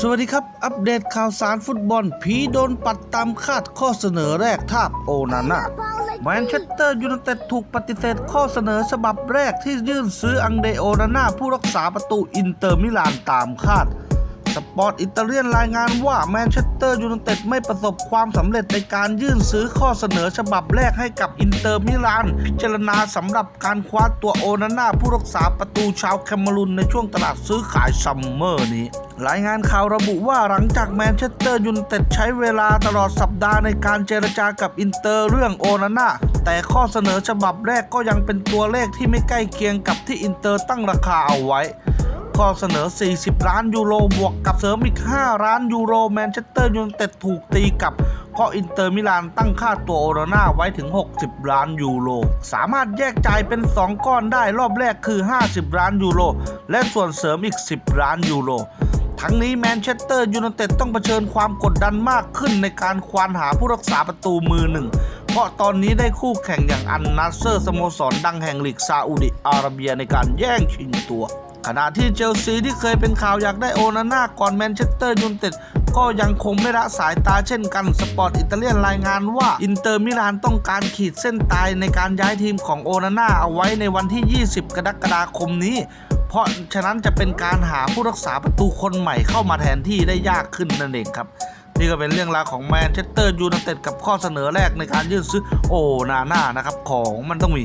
สวัสดีครับ อัปเดตข่าวสารฟุตบอล ผีโดนปัดตามคาดข้อเสนอแรกทาบโอนาน่าแมนเชสเตอร์ยูไนเต็ดถูกปฏิเสธข้อเสนอฉบับแรกที่ยื่นซื้ออังเดโอนาน่าผู้รักษาประตูอินเตอร์มิลานตามคาด สปอร์ตอิตาเลียนรายงานว่าแมนเชสเตอร์ยูไนเต็ดไม่ประสบความสำเร็จในการยื่นซื้อข้อเสนอฉบับแรกให้กับอินเตอร์มิลานพิจารณาสำหรับการคว้าตัวโอนาน่าผู้รักษาประตูชาวแคเมรูนในช่วงตลาดซื้อขายซัมเมอร์นี้ รายงานข่าวระบุว่าหลังจากแมนเชสเตอร์ยูไนเต็ดใช้เวลาตลอดสัปดาห์ในการเจรจากับอินเตอร์เรื่องโอนาน่าแต่ข้อเสนอฉบับแรกก็ยังเป็นตัวเลขที่ไม่ใกล้เคียงกับที่อินเตอร์ตั้งราคาเอาไว้ข้อเสนอ 40 ล้านยูโร บวกกับเสริมอีก 5 ล้านยูโร แมนเชสเตอร์ยูไนเต็ดถูกตีกับเพราะอินเตอร์มิลานตั้งค่าตัวโอนาน่าไว้ถึง 60 ล้านยูโร สามารถแยกจ่ายเป็น 2 ก้อนได้รอบแรกคือ 50 ล้านยูโร และส่วนเสริมอีก 10 ล้านยูโร ทั้งนี้แมนเชสเตอร์ยูไนเต็ดต้องเผชิญความกดดันมากขึ้นในการควานหาผู้รักษาประตูมือหนึ่ง เพราะตอนนี้ได้คู่แข่งอย่างอันนาเซอร์สโมสรดังแห่งลีกซาอุดิอาระเบียในการแย่งชิงตัว ขณะที่เชลซีที่เคยเป็นข่าวอยากได้โอนาน่าก่อนแมนเชสเตอร์ยูไนเต็ดก็ยังคงไม่ละสายตาเช่นกัน สปอร์ตอิตาเลียนรายงานว่า อินเตอร์มิลานต้องการขีดเส้นตายในการย้ายทีมของโอนาน่าเอาไว้ในวันที่ 20 กรกฎาคมนี้ ราะฉะนั้นจะเป็นการหาผู้รักษาประตูคนใหม่เข้ามาแทนที่ได้ยากขึ้นนั่นเองครับ นี่ก็เป็นเรื่องราวของแมนเชสเตอร์ยูไนเต็ดกับข้อเสนอแรกในการยื่นซื้อโอนาน่านะครับของมันต้องมี